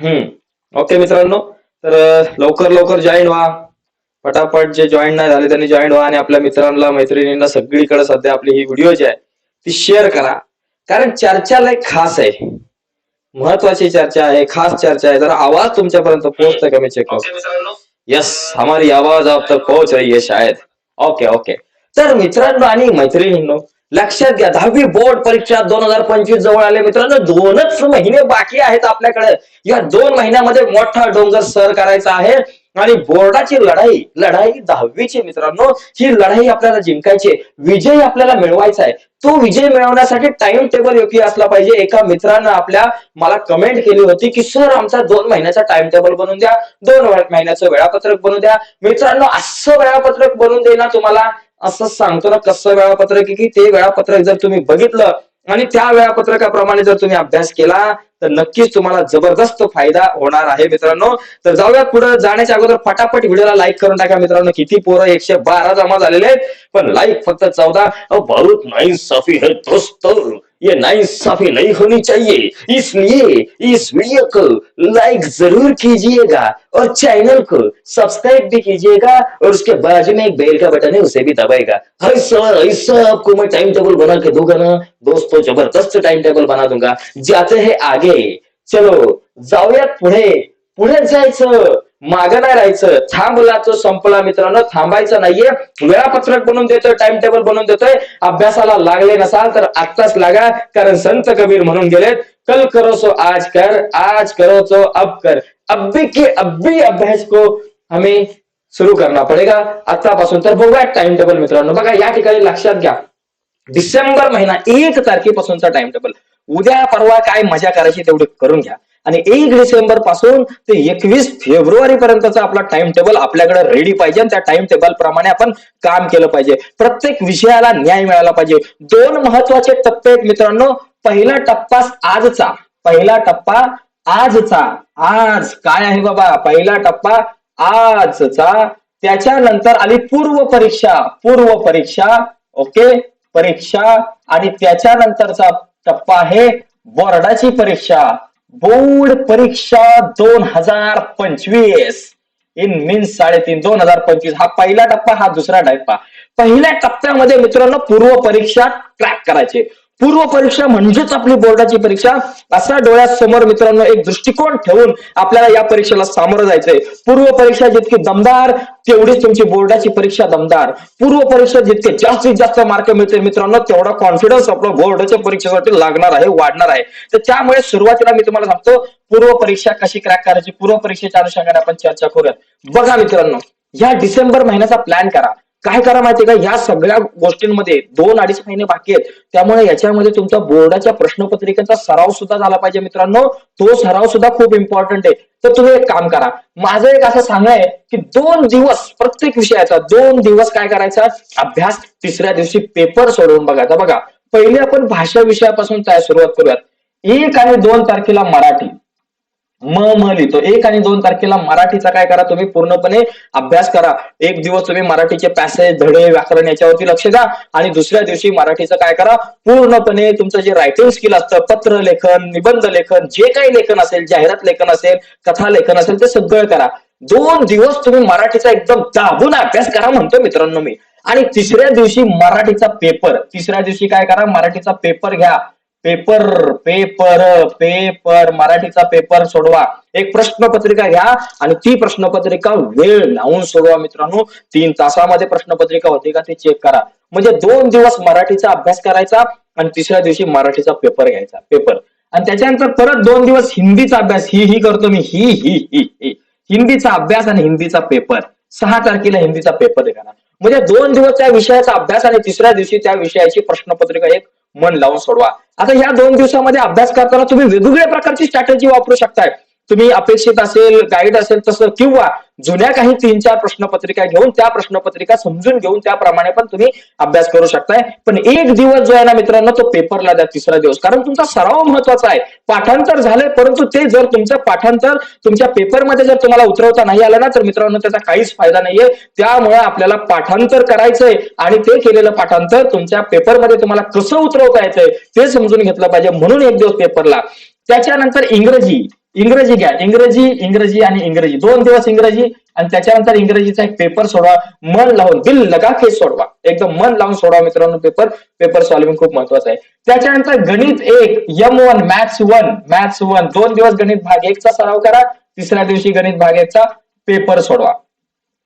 हम्म. ओके मित्रांनो तर लवकर लवकर जॉईन व्हा. पटापट जे जॉईन नाही झाले त्यांनी जॉईन व्हा आणि आपल्या मित्रांना मैत्रिणींना सगळीकडे सध्या आपली ही व्हिडिओ जी आहे ती शेअर करा. कारण चर्चा लय खास आहे. महत्वाची चर्चा आहे खास चर्चा आहे. जरा आवाज तुमच्यापर्यंत पोहोचतोय का मी चेक करतो यस हमारी आवाज आप तक पहुंच रही है शायद. ओके ओके तर मित्रांनो आणि मैत्रिणींनो लक्षात घ्या दहावी बोर्ड परीक्षा दोन हजार पंचवीस जवळ आले. मित्रांनो दोनच महिने बाकी आहेत आपल्याकडे. या दोन महिन्यामध्ये मोठा डोंगर सर करायचा आहे. आणि बोर्डाची लढाई लढाई दहावीची मित्रांनो ही लढाई आपल्याला जिंकायची विजय आपल्याला मिळवायचा आहे. तो विजय मिळवण्यासाठी टाइम टेबल योग्य असला पाहिजे. एका मित्रानं आपल्या मला कमेंट केली होती की सर आमचा दोन महिन्याचा टाइम टेबल बनवून द्या. दोन महिन्याचं वेळापत्रक बनवून द्या. मित्रांनो असं वेळापत्रक बनवून देईना तुम्हाला. असं सांगतो ना कसं वेळापत्रक की ते वेळापत्रक जर तुम्ही बघितलं आणि त्या वेळापत्रकाप्रमाणे जर तुम्ही अभ्यास केला तर नक्कीच तुम्हाला जबरदस्त फायदा होणार आहे मित्रांनो. तर जाऊयात पुढे. जाण्याच्या अगोदर फटाफट व्हिडिओला लाईक करून टाका मित्रांनो. किती पोरं? एकशे बारा जमा झालेले आहेत. पण लाईक फक्त चौदा. बहुत सफी हे दोस्त. ये नाइंसाफी नहीं होनी चाहिए। इसलिए इस वीडियो को लाइक ज़रूर कीजिएगा और चैनल को सब्सक्राइब भी कीजिएगा और उसके बाजू में एक बेल का बटन है, उसे भी दबाएगा। ऐसा ऐसा आपको मैं टाइम टेबल बना के दूँगा ना? दोस्तों, ज़बरदस्त टाइम टेबल बना दूँगा। जाते हैं आगे। चलो जाऊयात पुढे पुढे जायचं मागं नाही राहायचं. थांबला तो संपला मित्रांनो. थांबायचं नाहीये. वेळापत्रक बनवून देतोय टाइम टेबल बनवून देतोय. अभ्यासाला लागले नसाल तर आत्ताच लागा कारण संत कबीर म्हणून गेलेत. कल करो सो आज कर आज करो तो अब कर. अब्बी की अब्बी अभ्यास को हमें सुरू करना पडेगा. आतापासून तर बघूया टाइम टेबल मित्रांनो. बघा या ठिकाणी लक्षात घ्या. डिसेंबर महिना एक तारखेपासूनचा टाइम टेबल उद्या परवा काय मजा करायची तेवढी करून घ्या. आणि एक डिसेंबरपासून ते एकवीस फेब्रुवारी पर्यंतचा आपला टाइम टेबल आपल्याकडे रेडी पाहिजे आणि त्या टाइम टेबल प्रमाणे आपण काम केलं पाहिजे. प्रत्येक विषयाला न्याय मिळाला पाहिजे. दोन महत्त्वाचे टप्पे आहेत मित्रांनो. पहिला टप्पा आजचा. पहिला टप्पा आजचा. आज काय आहे बाबा? पहिला टप्पा आजचा. त्याच्यानंतर आली पूर्व परीक्षा. पूर्व परीक्षा ओके परीक्षा. आणि त्याच्यानंतरचा टप्पा आहे बोर्डाची परीक्षा. बोर्ड परीक्षा दोन हजार पंचवीस. इन मीन्स साडेतीन दोन हजार पंचवीस. हा पहिला टप्पा हा दुसरा टप्पा. पहिल्या टप्प्यामध्ये मित्रांनो पूर्व परीक्षा ट्रॅक करायचे. पूर्व परीक्षा म्हणजेच आपली बोर्डाची परीक्षा असा डोळ्यासमोर मित्रांनो एक दृष्टिकोन ठेवून आपल्याला या परीक्षेला सामोरं जायचंय. पूर्व परीक्षा जितकी दमदार तेवढीच तुमची बोर्डाची परीक्षा दमदार. पूर्व परीक्षा जितके जास्तीत जास्त मार्क मिळतील मित्रांनो तेवढा कॉन्फिडन्स आपला बोर्डाच्या परीक्षेसाठी लागणार आहे वाढणार आहे. तर त्यामुळे सुरुवातीला मी तुम्हाला सांगतो पूर्व परीक्षा कशी क्रॅक करायची पूर्व परीक्षेच्या अनुषंगाने आपण चर्चा करूयात. बघा मित्रांनो या डिसेंबर महिन्याचा प्लॅन करा. काय करा माहितीये का? या सगळ्या गोष्टींमध्ये दोन अडीच महिने बाकी आहेत. त्यामुळे याच्यामध्ये तुमचा बोर्डाच्या प्रश्नपत्रिकेचा सराव सुद्धा झाला पाहिजे मित्रांनो. तो सराव सुद्धा खूप इम्पॉर्टंट आहे. तर तुम्ही एक काम करा. माझं एक असं सांगणं आहे की दोन दिवस प्रत्येक विषयाचा दोन दिवस काय करायचा? अभ्यास तिसऱ्या दिवशी पेपर सोडवून बघायचा बघा पहिले आपण भाषा विषयापासून काय सुरुवात करूयात. एक आणि दोन तारखेला मराठी. म म लिहितो. एक आणि दोन तारखेला मराठीचा काय करा तुम्ही? पूर्णपणे अभ्यास करा. एक दिवस तुम्ही मराठीचे पॅसेज धडे व्याकरण याच्यावरती लक्ष द्या. आणि दुसऱ्या दिवशी मराठीचं काय करा? पूर्णपणे तुमचं जे रायटिंग स्किल असतं पत्र लेखन निबंध लेखन जे काही लेखन असेल जाहिरात लेखन असेल कथा लेखन असेल ते सगळं करा. दोन दिवस तुम्ही मराठीचा एकदम दाबून अभ्यास करा म्हणतो मित्रांनो मी. आणि तिसऱ्या दिवशी मराठीचा पेपर तिसऱ्या दिवशी काय करा? मराठीचा पेपर घ्या. पेपर पेपर पेपर मराठीचा पेपर सोडवा. एक प्रश्नपत्रिका घ्या आणि ती प्रश्नपत्रिका वेळ लावून सोडवा मित्रांनो. तीन तासामध्ये प्रश्नपत्रिका होती का ते चेक करा. म्हणजे दोन दिवस मराठीचा अभ्यास करायचा आणि तिसऱ्या दिवशी मराठीचा पेपर घ्यायचा पेपर. आणि त्याच्यानंतर परत दोन दिवस हिंदीचा अभ्यास ही ही करतो मी ही ही ही ही. हिंदीचा अभ्यास आणि हिंदीचा पेपर. सहा तारखेला हिंदीचा पेपर घेणार म्हणजे दोन दिवस त्या विषयाचा अभ्यास आणि तिसऱ्या दिवशी त्या विषयाची प्रश्नपत्रिका एक मन लावून सोडवा. आता ह्या दोन दिवसामध्ये अभ्यास करताना तुम्ही वेगवेगळ्या प्रकारची स्ट्रॅटेजी वापरू शकताय. तुम्ही अपेक्षित असेल गाईड असेल तसं किंवा जुन्या काही तीन चार प्रश्नपत्रिका घेऊन त्या प्रश्नपत्रिका समजून घेऊन त्याप्रमाणे पण तुम्ही अभ्यास करू शकताय. पण एक दिवस जो आहे ना मित्रांनो तो पेपरला द्या तिसरा दिवस. कारण तुमचा सराव महत्त्वाचा आहे. पाठांतर झालंय परंतु ते जर तुमचं पाठांतर तुमच्या पेपरमध्ये जर तुम्हाला उतरवता नाही आलं ना तर मित्रांनो त्याचा काहीच फायदा नाहीये. त्यामुळे आपल्याला पाठांतर करायचंय आणि ते केलेलं पाठांतर तुमच्या पेपरमध्ये तुम्हाला कसं उतरवता येतंय ते समजून घेतलं पाहिजे. म्हणून एक दिवस पेपरला. त्याच्यानंतर इंग्रजी इंग्रजी घ्या. इंग्रजी इंग्रजी आणि इंग्रजी. दोन दिवस इंग्रजी आणि त्याच्यानंतर इंग्रजीचा एक पेपर सोडवा. मन लावून दिल लगा के सोडवा. एकदम मन लावून सोडवा मित्रांनो पेपर पेपर सॉल्विंग खूप महत्वाचं आहे. त्याच्यानंतर गणित एक M one maths one maths one दोन दिवस गणित भाग एकचा सराव करा. तिसऱ्या दिवशी गणित भाग एकचा पेपर सोडवा.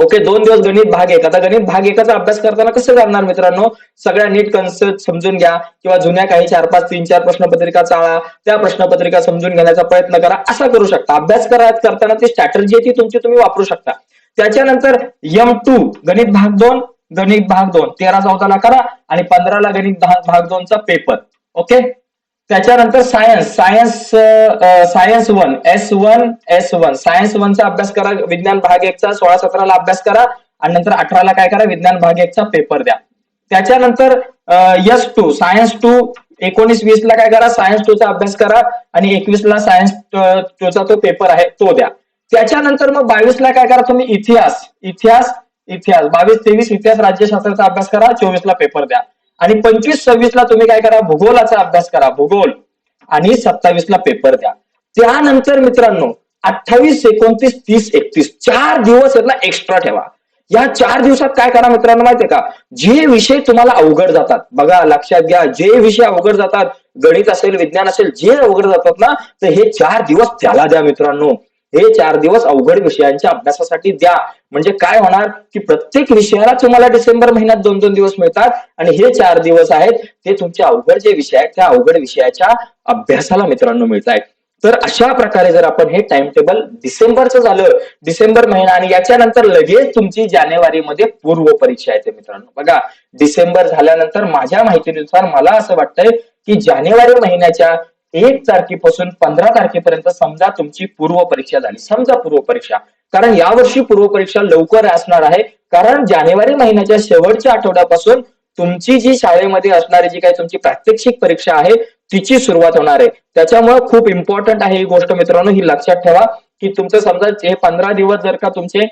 ओके दोन दिवस गणित भाग एक. आता गणित भाग एकाचा अभ्यास करताना कसं करणार मित्रांनो? सगळ्या नीट कन्सेप्ट समजून घ्या किंवा जुन्या काही चार पाच तीन चार प्रश्नपत्रिका चाळा. त्या प्रश्नपत्रिका समजून घेण्याचा प्रयत्न करा. असा करू शकता. अभ्यास करा करताना ती स्ट्रॅटर्जी आहे ती तुमची तुम्ही वापरू शकता. त्याच्यानंतर यम टू गणित भाग दोन गणित भाग दोन. तेरा चौदाला करा आणि पंधराला गणित भाग दोनचा पेपर ओके? त्याच्यानंतर science science science one S one S one science वनचा अभ्यास करा विज्ञान भाग एकचा सोळा सतराला अभ्यास करा आणि नंतर अठराला काय करा विज्ञान भाग एकचा पेपर द्या. त्याच्यानंतर यस टू सायन्स टू एकोणीस वीस ला काय करा सायन्स टू चा अभ्यास करा आणि एकवीस ला सायन्स टू चा तो पेपर आहे तो द्या. त्याच्यानंतर मग बावीस ला काय करा तुम्ही इतिहास इतिहास इतिहास. बावीस तेवीस इतिहास राज्यशास्त्राचा अभ्यास करा चोवीस ला पेपर द्या. आणि पंचवीस सव्वीस ला तुम्ही काय करा भूगोलाचा अभ्यास करा भूगोल. आणि सत्तावीस ला पेपर द्या. त्यानंतर मित्रांनो अठ्ठावीस एकोणतीस तीस एकतीस चार दिवस यातला एक्स्ट्रा ठेवा. या चार दिवसात काय करा मित्रांनो माहितीये का? जे विषय तुम्हाला अवघड जातात बघा लक्षात घ्या जे विषय अवघड जातात गणित असेल विज्ञान असेल जे अवघड जातात ना तर हे चार दिवस त्याला द्या मित्रांनो. हे चार दिवस अवघड विषयांच्या अभ्यासासाठी द्या. म्हणजे काय होणार? की प्रत्येक विषयाला तुम्हाला डिसेंबर महिन्यात दोन दोन दिवस मिळतात आणि हे चार दिवस आहेत ते तुमचे अवघड जे विषय आहेत त्या अवघड विषयाच्या अभ्यासाला मित्रांनो मिळत आहेत तर अशा प्रकारे जर आपण हे टाइम टेबल डिसेंबरचं झालं डिसेंबर महिना आणि याच्यानंतर लगेच तुमची जानेवारीमध्ये पूर्व परीक्षा येते मित्रांनो. बघा डिसेंबर झाल्यानंतर माझ्या माहितीनुसार मला असं वाटतंय की जानेवारी महिन्याच्या एक तारखेपासून पंधरा तारखेपर्यंत समजा तुमची पूर्व परीक्षा झाली. समजा पूर्व परीक्षा कारण यावर्षी पूर्व परीक्षा लवकर असणार आहे. कारण जानेवारी महिन्याच्या शेवटच्या आठवड्यापासून तुमची जी शाळेमध्ये असणारी जी काही तुमची प्रात्यक्षिक परीक्षा आहे तिची सुरुवात होणार आहे. त्याच्यामुळे खूप इम्पॉर्टंट आहे ही गोष्ट मित्रांनो. ही लक्षात ठेवा की तुमचं समजा हे पंधरा दिवस जर का तुमचे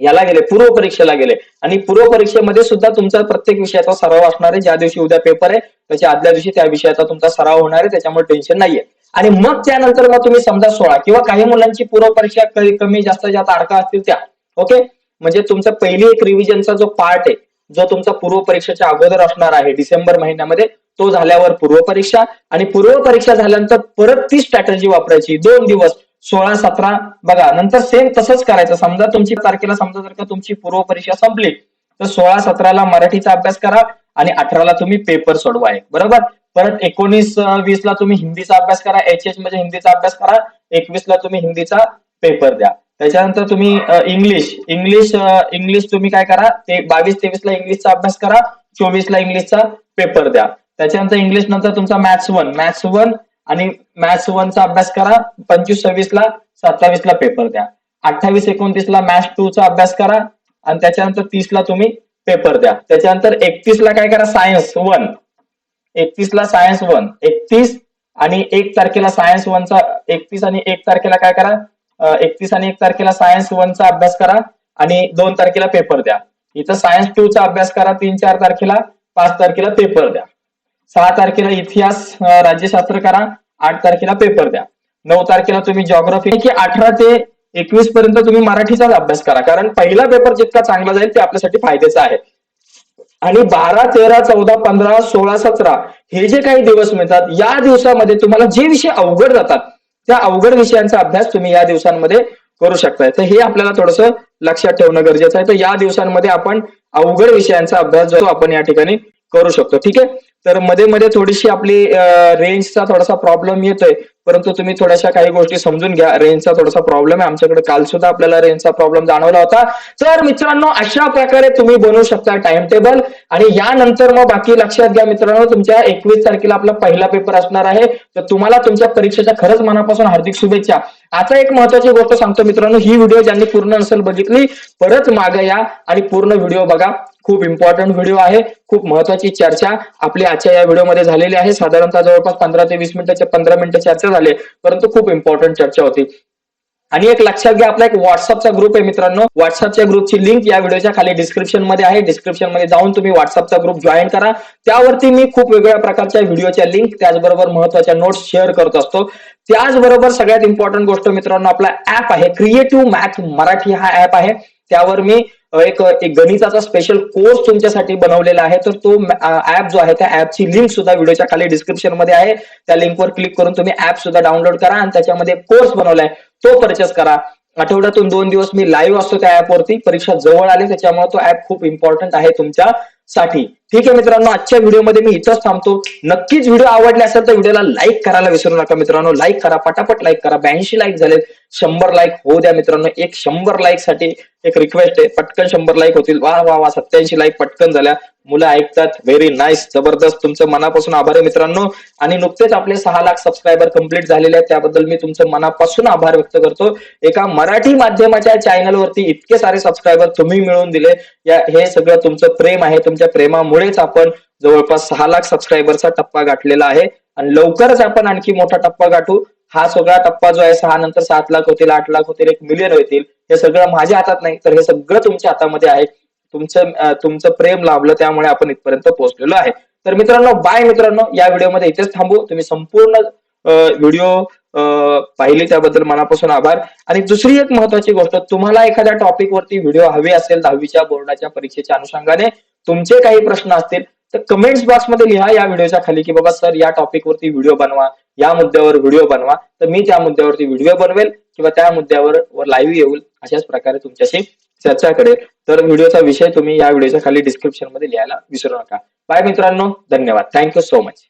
याला गेले पूर्व परीक्षेला गेले. आणि पूर्व परीक्षेमध्ये सुद्धा तुमचा प्रत्येक विषयाचा सराव असणार आहे. ज्या दिवशी उद्या पेपर आहे त्याच्या आदल्या दिवशी त्या विषयाचा तुमचा सराव होणार आहे. त्याच्यामुळे टेन्शन नाहीये. आणि मग त्यानंतर मग तुम्ही समजा सोळा किंवा काही मुलांची पूर्व परीक्षा कमी कमी जास्त ज्या तारखा असतील त्या. ओके म्हणजे तुमचा पहिली एक रिव्हिजनचा जो पार्ट आहे जो तुमचा पूर्व परीक्षेच्या अगोदर असणार आहे डिसेंबर महिन्यामध्ये तो झाल्यावर पूर्व परीक्षा आणि पूर्व परीक्षा झाल्यानंतर परत ती स्ट्रॅटर्जी वापरायची. दोन दिवस. सोळा सतरा बघा नंतर सेम तसंच करायचं. समजा तुमची तारखेला समजा जर का तुमची पूर्व परीक्षा संपली तर सोळा सतराला मराठीचा अभ्यास करा आणि अठराला तुम्ही पेपर सोडवा बरोबर? परत एकोणीस वीस ला तुम्ही हिंदीचा अभ्यास करा एच एच म्हणजे हिंदीचा अभ्यास करा एकवीस ला तुम्ही हिंदीचा पेपर द्या. त्याच्यानंतर तुम्ही इंग्लिश इंग्लिश इंग्लिश तुम्ही काय करा ते बावीस तेवीसला इंग्लिशचा अभ्यास करा चोवीसला इंग्लिशचा पेपर द्या. त्याच्यानंतर इंग्लिश नंतर तुमचा मॅथ्स वन मॅथ्स वन आणि मॅथ्स वनचा अभ्यास करा पंचवीस सव्वीस ला सत्तावीस ला पेपर द्या. अठ्ठावीस एकोणतीस ला मॅथ्स टू चा अभ्यास करा आणि त्याच्यानंतर तीस ला तुम्ही पेपर द्या. त्याच्यानंतर एकतीस ला काय करा सायन्स वन एकतीस ला सायन्स वन एकतीस आणि एक तारखेला सायन्स वनचा एकतीस आणि एक तारखेला काय करा एकतीस आणि एक तारखेला सायन्स वनचा अभ्यास करा आणि दोन तारखेला पेपर द्या. इथं सायन्स टू चा अभ्यास करा तीन चार तारखेला पाच तारखेला पेपर द्या. सहा तारखेला इतिहास राज्यशास्त्र करा आठ तारखेला पेपर द्या. नऊ तारखेला तुम्ही जॉग्राफी की अठरा ते एकवीस पर्यंत तुम्ही मराठीचाच अभ्यास करा. कारण पहिला पेपर जितका चांगला जाईल ते आपल्यासाठी फायद्याचा आहे. आणि बारा तेरा चौदा पंधरा सोळा सतरा हे जे काही दिवस मिळतात या दिवसामध्ये तुम्हाला जे विषय अवघड जातात त्या अवघड विषयांचा अभ्यास तुम्ही या दिवसांमध्ये करू शकताय. तर हे आपल्याला थोडस लक्षात ठेवणं गरजेचं आहे. तर या दिवसांमध्ये आपण अवघड विषयांचा अभ्यास जो आपण या ठिकाणी करू शकतो. ठीक आहे? तर मध्ये मध्ये थोडीशी आपली रेंजचा थोडासा प्रॉब्लेम येतोय. परंतु तुम्ही थोड्याशा काही गोष्टी समजून घ्या. रेंजचा थोडासा प्रॉब्लेम आहे. आमच्याकडे काल सुद्धा आपल्याला रेंजचा प्रॉब्लेम जाणवला होता. तर मित्रांनो अशा प्रकारे तुम्ही बनवू शकता टाइम टेबल आणि यानंतर मग बाकी लक्षात घ्या मित्रांनो तुमच्या एकवीस तारखेला आपला पहिला पेपर असणार आहे. तर तुम्हाला तुमच्या परीक्षेच्या खरंच मनापासून हार्दिक शुभेच्छा. आता एक महत्वाची गोष्ट सांगतो मित्रांनो ही व्हिडिओ ज्यांनी पूर्ण नसेल बघितली परत मागे या आणि पूर्ण व्हिडिओ बघा. खूप इम्पॉर्टंट व्हिडिओ आहे. खूप महत्वाची चर्चा आपली आजच्या या व्हिडिओमध्ये झालेली आहे. साधारणतः जवळपास पंधरा ते वीस मिनिटाच्या पंधरा मिनिटं चर्चा झाली. परंतु खूप इम्पॉर्टंट चर्चा होती. आणि एक लक्षात घ्या आपला एक व्हॉट्सअपचा ग्रुप आहे मित्रांनो. व्हॉट्सअपच्या ग्रुपची लिंक या व्हिडिओच्या खाली डिस्क्रिप्शनमध्ये आहे. डिस्क्रिप्शनमध्ये जाऊन तुम्ही व्हॉट्सअपचा ग्रुप जॉईन करा. त्यावरती मी खूप वेगवेगळ्या प्रकारच्या व्हिडिओच्या लिंक त्याचबरोबर महत्त्वाच्या नोट्स शेअर करत असतो. त्याचबरोबर सगळ्यात इम्पॉर्टंट गोष्ट मित्रांनो आपला ऍप आहे. क्रिएटिव्ह मॅथ मराठी हा ऍप आहे. त्यावर मी एक एक गणिताचा स्पेशल कोर्स तुमच्यासाठी बनवलेला आहे. तर तो ऍप जो आहे त्या ऍपची लिंक सुद्धा व्हिडिओच्या खाली डिस्क्रिप्शनमध्ये आहे. त्या लिंकवर क्लिक करून तुम्ही ऍप सुद्धा डाउनलोड करा आणि त्याच्यामध्ये कोर्स बनवलाय. तो परचेस करा. आठवड्यातून दोन दिवस मी लाईव्ह असतो त्या ऍपवरती परीक्षा जवळ आली त्याच्यामुळे तो ऍप खूप इम्पॉर्टंट आहे तुमच्यासाठी. ठीक आहे मित्रांनो आजच्या व्हिडिओमध्ये मी इथंच थांबतो. नक्कीच व्हिडिओ आवडले असेल तर व्हिडिओला लाईक करायला विसरू नका मित्रांनो. लाईक करा पटापट लाईक करा. ब्याऐंशी लाईक झालेत शंभर लाईक होऊ द्या मित्रांनो. एक शंभर लाईकसाठी एक रिक्वेस्ट आहे. पटकन शंभर लाईक होतील. वा वा वा सत्याऐंशी लाईक पटकन झाल्या. मुलं ऐकतात. व्हेरी नाईस जबरदस्त. तुमचं मनापासून आभार आहे मित्रांनो. आणि नुकतेच आपले सहा लाख सबस्क्रायबर कंप्लीट झालेले आहेत. त्याबद्दल मी तुमचं मनापासून आभार व्यक्त करतो. एका मराठी माध्यमाच्या चॅनलवरती इतके सारे सबस्क्रायबर तुम्ही मिळवून दिले. या हे सगळं तुमचं प्रेम आहे. तुमच्या प्रेमामुळे प्रेमामुळेच आपण जवळपास सहा लाख सबस्क्रायबरचा टप्पा गाठलेला आहे. आणि लवकरच आपण आणखी मोठा टप्पा गाठू. हा सगळा टप्पा जो आहे सहा नंतर सात लाख होतील आठ लाख होतील एक मिलियन होतील हे सगळं माझ्या हातात नाही तर हे सगळं तुमच्या हातामध्ये आहे. तुमचं तुमचं प्रेम लाभलं त्यामुळे आपण इथपर्यंत पोहोचलेलो आहे. तर मित्रांनो बाय मित्रांनो. या व्हिडिओमध्ये इथेच थांबू. तुम्ही संपूर्ण व्हिडिओ पाहिले त्याबद्दल मनापासून आभार. आणि दुसरी एक महत्वाची गोष्ट तुम्हाला एखाद्या टॉपिक वरती व्हिडिओ हवे असेल दहावीच्या बोर्डाच्या परीक्षेच्या अनुषंगाने तुमचे काही प्रश्न असतील तर कमेंट्स बॉक्समध्ये लिहा या व्हिडिओच्या खाली की बाबा सर या टॉपिकवरती व्हिडिओ बनवा या मुद्द्यावर व्हिडिओ बनवा. तर मी त्या मुद्द्यावरती व्हिडिओ बनवेल किंवा त्या मुद्द्यावर लाईव्ह येऊल अशाच प्रकारे तुमच्याशी चर्चा करेल. तर व्हिडिओचा विषय तुम्ही या व्हिडिओच्या खाली डिस्क्रिप्शनमध्ये लिहायला विसरू नका. बाय मित्रांनो धन्यवाद. Thank you so much